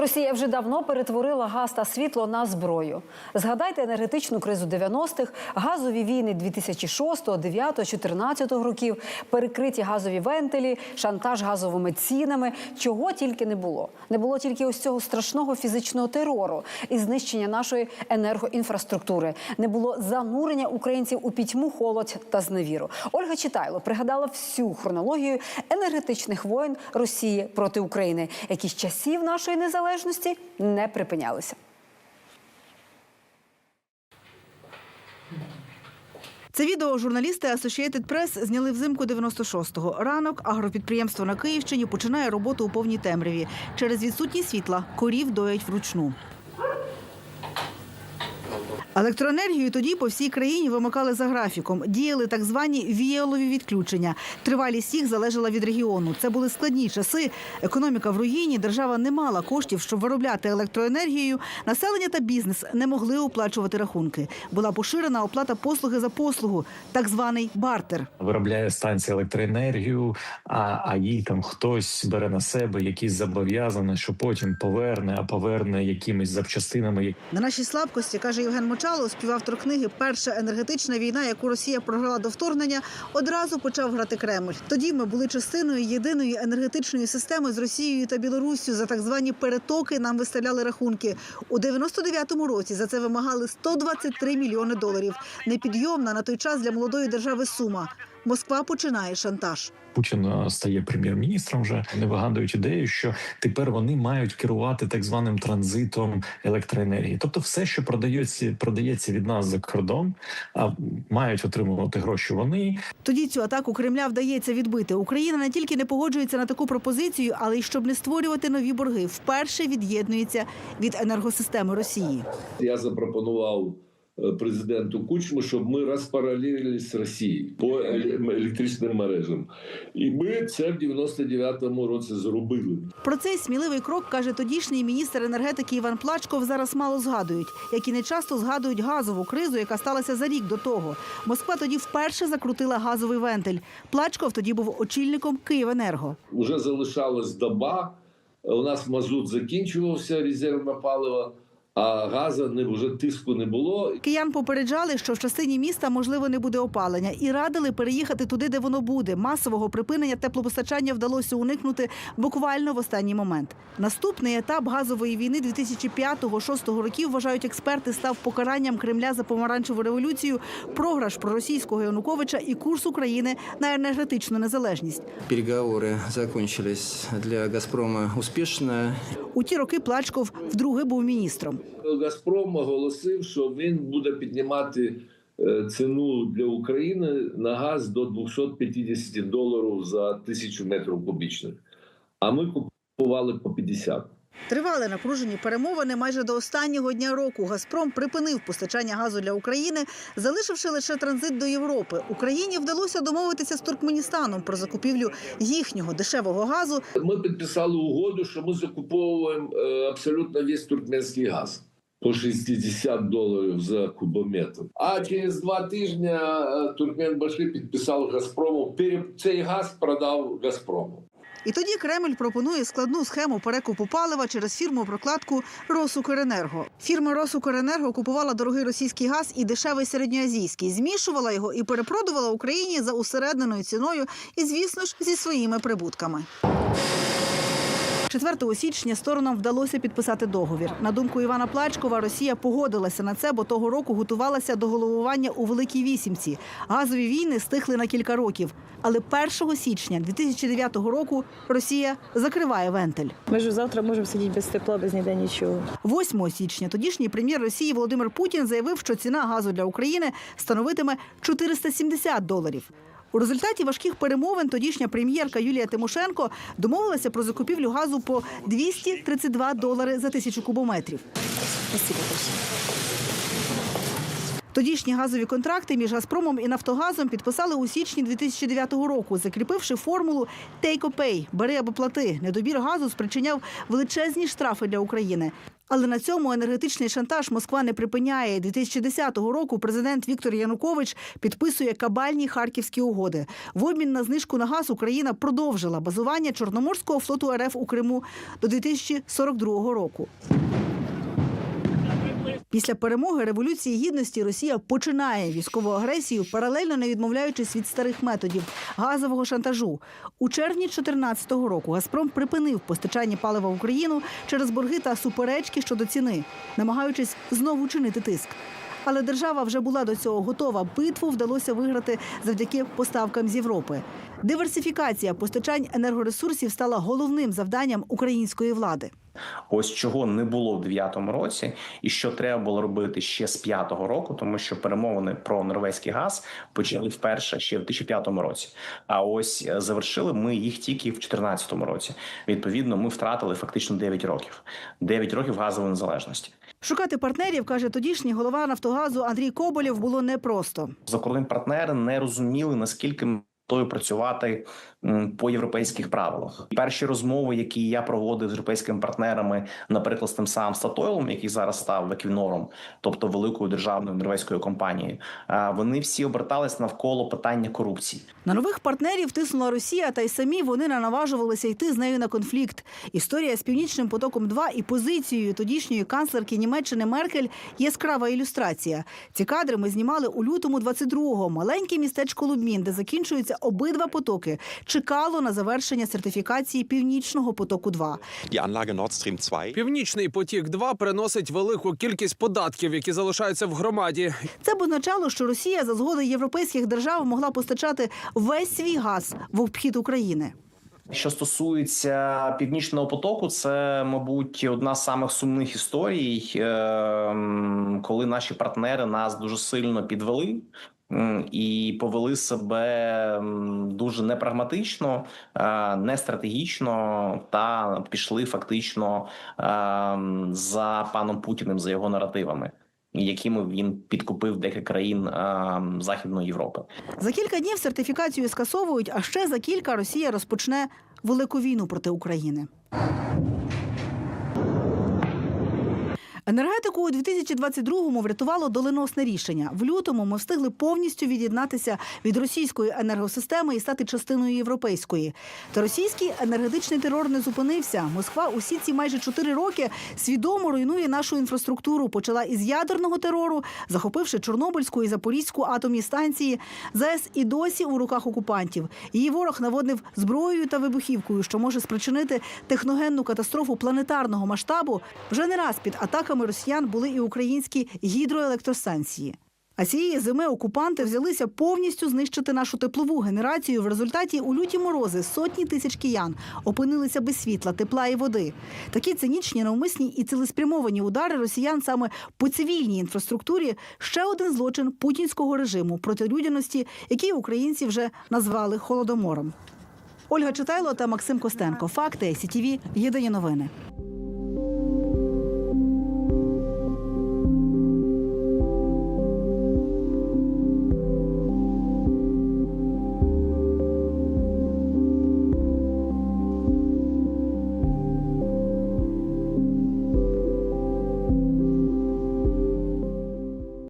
Росія вже давно перетворила газ та світло на зброю. Згадайте енергетичну кризу 90-х, газові війни 2006, 9, 14 років, перекриті газові вентилі, шантаж газовими цінами. Чого тільки не було. Не було тільки ось цього страшного фізичного терору і знищення нашої енергоінфраструктури. Не було занурення українців у пітьму, холод та зневіру. Ольга Читайло пригадала всю хронологію енергетичних воєн Росії проти України, які з часів нашої незалежності не припинялися. Це відео журналісти Associated Press зняли взимку 96-го. Ранок агропідприємство на Київщині починає роботу у повній темряві. Через відсутність світла корів доять вручну. Електроенергію тоді по всій країні вимикали за графіком. Діяли так звані віялові відключення. Тривалість їх залежала від регіону. Це були складні часи. Економіка в руїні, держава не мала коштів, щоб виробляти електроенергію. Населення та бізнес не могли оплачувати рахунки. Була поширена оплата послуги за послугу, так званий бартер. виробляє станція електроенергію, а, а їй там хтось бере на себе якісь зобов'язання, що потім поверне, а поверне якимись запчастинами. На нашій слабкості каже Євген Мочало, співавтор книги Перша енергетична війна, яку Росія програла до вторгнення, одразу почав грати Кремль. Тоді ми були частиною єдиної енергетичної системи з Росією та Білоруссю. За так звані перетоки нам виставляли рахунки. У 99-му році за це вимагали 123 мільйони доларів. Непідйомна на той час для молодої держави сума. Москва починає шантаж. Путін е, стає прем'єр-міністром. Вже не вигадують ідею, що тепер вони мають керувати так званим транзитом електроенергії. Тобто, все, що продається, продається від нас за кордон, а мають отримувати гроші вони. Тоді цю атаку Кремля вдається відбити. Україна не тільки не погоджується на таку пропозицію, але й щоб не створювати нові борги, вперше від'єднується від енергосистеми Росії. Я запропонував президенту Кучму, щоб ми розпаралелились з Росією по електричним мережам. І ми це в 99-му році зробили. Про цей сміливий крок каже тодішній міністр енергетики Іван Плачков. Зараз мало згадують, як і не часто згадують газову кризу, яка сталася за рік до того. Москва тоді вперше закрутила газовий вентиль. Плачков тоді був очільником Київенерго. Уже залишалась доба. У нас мазут закінчувався, резервне паливо, а газу не вже тиску не було. Киян попереджали, що в частині міста можливо не буде опалення, і радили переїхати туди, де воно буде. Масового припинення теплопостачання вдалося уникнути буквально в останній момент. Наступний етап газової війни 2005-2006 років вважають експерти став покаранням Кремля за помаранчеву революцію, програш проросійського Януковича і курс України на енергетичну незалежність. Переговоры закончились для «Газпрома» успешно. У ті роки Плачков вдруге був міністром. Газпром оголосив, що він буде піднімати е, ціну для України на газ до 250 доларів за тисячу метрів кубічних. А ми купували по 50. Тривали напружені перемовини майже до останнього дня року. Газпром припинив постачання газу для України, залишивши лише транзит до Європи. Україні вдалося домовитися з Туркменістаном про закупівлю їхнього дешевого газу. Ми підписали угоду, що ми закуповуємо е, абсолютно весь туркменський газ. По 60 доларів за кубометр. А через два тижні е, Туркменбаши підписав Газпрому. Цей газ продав Газпрому. І тоді Кремль пропонує складну схему перекупу палива через фірму прокладку Росукренерго. Фірма Росукренерго купувала дорогий російський газ і дешевий середньоазійський, змішувала його і перепродувала Україні за усередненою ціною і, звісно ж, зі своїми прибутками. 4 січня сторонам вдалося підписати договір. На думку Івана Плачкова, Росія погодилася на це, бо того року готувалася до головування у Великій Вісімці. Газові війни стихли на кілька років. Але 1 січня 2009 року Росія закриває вентиль. Ми ж завтра можемо сидіти без тепла, без ніде нічого. 8 січня тодішній прем'єр Росії Володимир Путін заявив, що ціна газу для України становитиме 470 доларів. У результаті важких перемовин тодішня прем'єрка Юлія Тимошенко домовилася про закупівлю газу по 232 долари за тисячу кубометрів. Тодішні газові контракти між Газпромом і Нафтогазом підписали у січні 2009 року, закріпивши формулу «take or pay» – «бери або плати». Недобір газу спричиняв величезні штрафи для України. Але на цьому енергетичний шантаж Москва не припиняє. 2010 року президент Віктор Янукович підписує кабальні харківські угоди. В обмін на знижку на газ Україна продовжила базування Чорноморського флоту РФ у Криму до 2042 року. Після перемоги революції гідності Росія починає військову агресію, паралельно не відмовляючись від старих методів газового шантажу. У червні 2014 року Газпром припинив постачання палива в Україну через борги та суперечки щодо ціни, намагаючись знову чинити тиск. Але держава вже була до цього готова. Битву вдалося виграти завдяки поставкам з Європи. Диверсифікація постачань енергоресурсів стала головним завданням української влади. Ось чого не було в 9-му році, і що треба було робити ще з 5-го року, тому що перемовини про норвезький газ почали вперше ще в 2005 році. А ось е, завершили ми їх тільки в 2014 році. Відповідно, ми втратили фактично 9 років. 9 років газової незалежності. Шукати партнерів, каже тодішній голова Нафтогазу Андрій Коболєв, було непросто. Закордонні партнери не розуміли наскільки готові працювати по європейських правилах. Перші розмови, які я проводив з європейськими партнерами, наприклад, з тим самим Статойлом, який зараз став Еквінором, тобто великою державною норвезькою компанією, вони всі обертались навколо питання корупції. На нових партнерів тиснула Росія, та й самі вони не наважувалися йти з нею на конфлікт. Історія з північним потоком 2 і позицією тодішньої канцлерки Німеччини Меркель яскрава ілюстрація. Ці кадри ми знімали у лютому 22-го. Маленьке містечко Лубмін, де закінчуються обидва потоки, чекало на завершення сертифікації північного потоку 2 Die Anlage Nord Stream 2 Північний потік 2 приносить велику кількість податків, які залишаються в громаді. Це б означало, що Росія за згоди європейських держав могла постачати весь свій газ в обхід України. Що стосується північного потоку, це мабуть одна з самих сумних історій, е, коли наші партнери нас дуже сильно підвели. І повели себе дуже непрагматично, не стратегічно та пішли фактично за паном Путіним за його наративами, якими він підкупив декілька країн е, Західної Європи. За кілька днів сертифікацію скасовують, а ще за кілька Росія розпочне велику війну проти України. Енергетику у 2022-му врятувало доленосне рішення. В лютому ми встигли повністю від'єднатися від російської енергосистеми і стати частиною європейської. Та російський енергетичний терор не зупинився. Москва усі ці майже чотири роки свідомо руйнує нашу інфраструктуру. Почала із ядерного терору, захопивши Чорнобильську і Запорізьку атомні станції. ЗАЕС і досі у руках окупантів. Її ворог наводнив зброєю та вибухівкою, що може спричинити техногенну катастрофу планетарного масштабу. Вже не раз під атаками росіян були і українські гідроелектростанції. А цієї зими окупанти взялися повністю знищити нашу теплову генерацію. В результаті у люті морози сотні тисяч киян опинилися без світла, тепла і води. Такі цинічні, навмисні і цілеспрямовані удари росіян саме по цивільній інфраструктурі ще один злочин путінського режиму проти людяності, який українці вже назвали холодомором. Ольга Читайло та Максим Костенко. Факти СІТІВІ. Єдині новини.